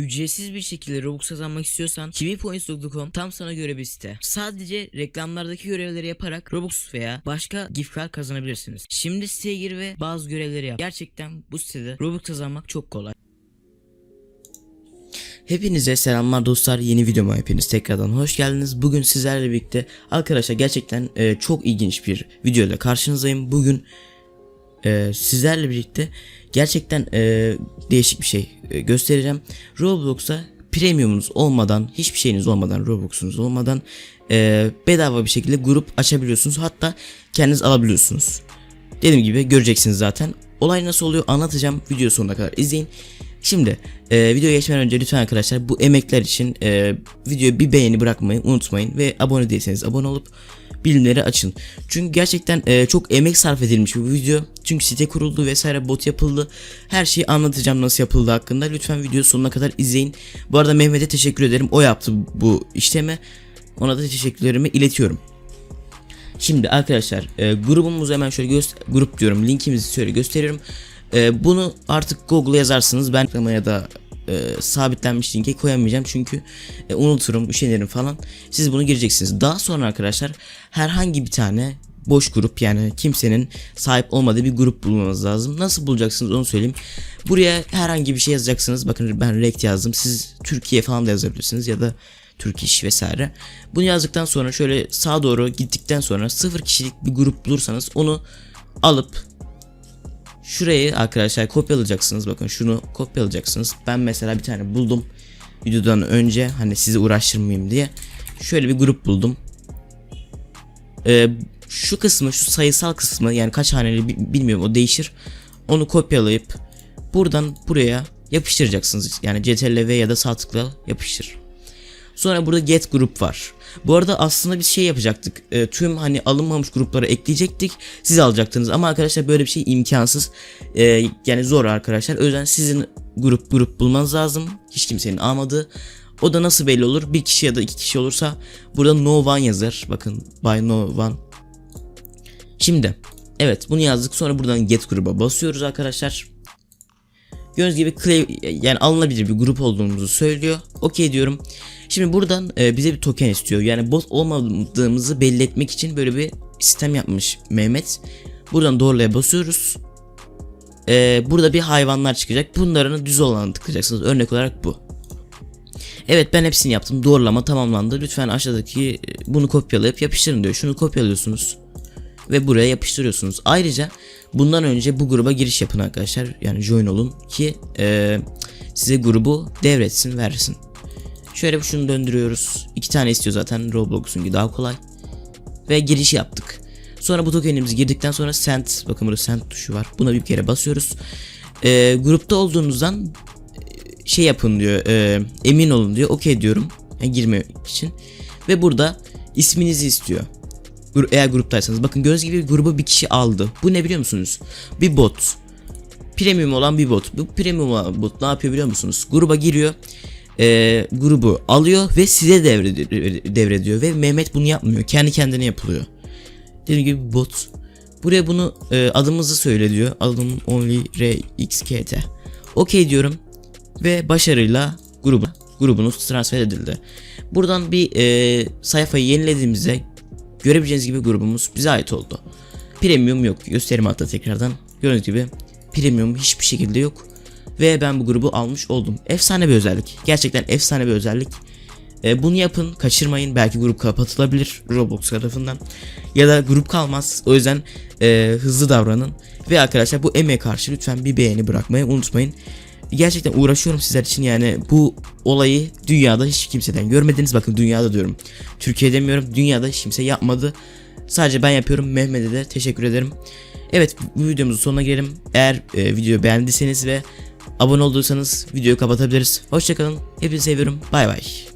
Ücretsiz bir şekilde Robux kazanmak istiyorsan KiwiPoints.com tam sana göre bir site. Sadece reklamlardaki görevleri yaparak Robux veya başka gift card kazanabilirsiniz. Şimdi siteye gir ve bazı görevleri yap. Gerçekten bu sitede Robux kazanmak çok kolay. Hepinize selamlar dostlar yeni videoma hepiniz tekrardan hoş geldiniz bugün sizlerle birlikte arkadaşlar gerçekten e, çok ilginç bir video karşınızdayım bugün e, sizlerle birlikte gerçekten e, değişik bir şey e, göstereceğim. Roblox'a premiumunuz olmadan hiçbir şeyiniz olmadan Roblox'unuz olmadan e, bedava bir şekilde grup açabiliyorsunuz. Hatta kendiniz alabiliyorsunuz. Dediğim gibi göreceksiniz zaten. Olay nasıl oluyor anlatacağım. Video sonuna kadar izleyin. Şimdi e, videoya geçmeden önce lütfen arkadaşlar bu emekler için e, videoya bir beğeni bırakmayı unutmayın. Ve abone değilseniz abone olup bilimleri açın. Çünkü gerçekten e, çok emek sarf edilmiş bu video. Çünkü site kuruldu vesaire bot yapıldı. Her şeyi anlatacağım nasıl yapıldığı hakkında. Lütfen video sonuna kadar izleyin. Bu arada Mehmet'e teşekkür ederim. O yaptı bu işlemi. Ona da teşekkürlerimi iletiyorum. Şimdi arkadaşlar e, grubumuzu hemen şöyle göster grup diyorum linkimizi şöyle gösteriyorum. E, bunu artık Google'a yazarsınız. Ben ya da e, sabitlenmiş linke koyamayacağım çünkü e, unuturum, üşenirim falan. Siz bunu gireceksiniz. Daha sonra arkadaşlar herhangi bir tane boş grup yani kimsenin sahip olmadığı bir grup bulmanız lazım. Nasıl bulacaksınız onu söyleyeyim. Buraya herhangi bir şey yazacaksınız. Bakın ben rekt yazdım. Siz Türkiye falan da yazabilirsiniz ya da Türk iş vesaire. Bunu yazdıktan sonra şöyle sağa doğru gittikten sonra sıfır kişilik bir grup bulursanız onu alıp şurayı arkadaşlar kopyalayacaksınız. Bakın şunu kopyalayacaksınız. Ben mesela bir tane buldum. Videodan önce hani sizi uğraştırmayayım diye. Şöyle bir grup buldum. Ee, şu kısmı şu sayısal kısmı yani kaç haneli bi- bilmiyorum o değişir. Onu kopyalayıp buradan buraya yapıştıracaksınız. Yani CTRL V ya da sağ tıkla yapıştır. Sonra burada get grup var. Bu arada aslında biz şey yapacaktık. E, tüm hani alınmamış grupları ekleyecektik. Siz alacaktınız ama arkadaşlar böyle bir şey imkansız. E, yani zor arkadaşlar. O yüzden sizin grup grup bulmanız lazım. Hiç kimsenin almadığı. O da nasıl belli olur? Bir kişi ya da iki kişi olursa burada no one yazar. Bakın by no one. Şimdi evet bunu yazdık. Sonra buradan get gruba basıyoruz arkadaşlar. Gördüğünüz gibi clay, yani alınabilir bir grup olduğumuzu söylüyor. Okey diyorum. Şimdi buradan e, bize bir token istiyor. Yani bot olmadığımızı belli etmek için böyle bir sistem yapmış Mehmet. Buradan doğrulaya basıyoruz. E, burada bir hayvanlar çıkacak. Bunların düz olanı tıklayacaksınız. Örnek olarak bu. Evet ben hepsini yaptım. Doğrulama tamamlandı. Lütfen aşağıdaki e, bunu kopyalayıp yapıştırın diyor. Şunu kopyalıyorsunuz ve buraya yapıştırıyorsunuz. Ayrıca bundan önce bu gruba giriş yapın arkadaşlar. Yani join olun ki e, size grubu devretsin versin. Şöyle şunu döndürüyoruz. İki tane istiyor zaten Roblox'unki daha kolay. Ve giriş yaptık. Sonra bu tokenimizi girdikten sonra send bakın burada send tuşu var. Buna bir kere basıyoruz. E, grupta olduğunuzdan e, şey yapın diyor. e, emin olun diyor. Okey diyorum. Yani girmek için. Ve burada isminizi istiyor. Eğer gruptaysanız bakın gördüğünüz gibi grubu bir kişi aldı. Bu ne biliyor musunuz? Bir bot. Premium olan bir bot. Bu premium olan bot ne yapıyor biliyor musunuz? Gruba giriyor. eee, grubu alıyor ve size devrediyor, devrediyor ve Mehmet bunu yapmıyor. Kendi kendine yapılıyor. Dediğim gibi bot. Buraya bunu eee, adımızı söyle diyor. Adım only rxkt. Okey diyorum ve başarıyla grubu grubunuz transfer edildi. Buradan bir eee, sayfayı yenilediğimizde Görebileceğiniz gibi grubumuz bize ait oldu. Premium yok. Göstereyim hatta tekrardan. Gördüğünüz gibi premium hiçbir şekilde yok. Ve ben bu grubu almış oldum. Efsane bir özellik. Gerçekten efsane bir özellik. E, bunu yapın, kaçırmayın. Belki grup kapatılabilir Roblox tarafından. Ya da grup kalmaz. O yüzden e, hızlı davranın. Ve arkadaşlar bu emeğe karşı lütfen bir beğeni bırakmayı unutmayın. Gerçekten uğraşıyorum sizler için yani bu olayı dünyada hiç kimseden görmediniz. Bakın dünyada diyorum. Türkiye demiyorum. Dünyada hiç kimse yapmadı. Sadece ben yapıyorum. Mehmet'e de teşekkür ederim. Evet bu videomuzun sonuna gelelim. Eğer e, videoyu beğendiyseniz ve abone olduysanız videoyu kapatabiliriz. Hoşçakalın. Hepinizi seviyorum. Bay bay.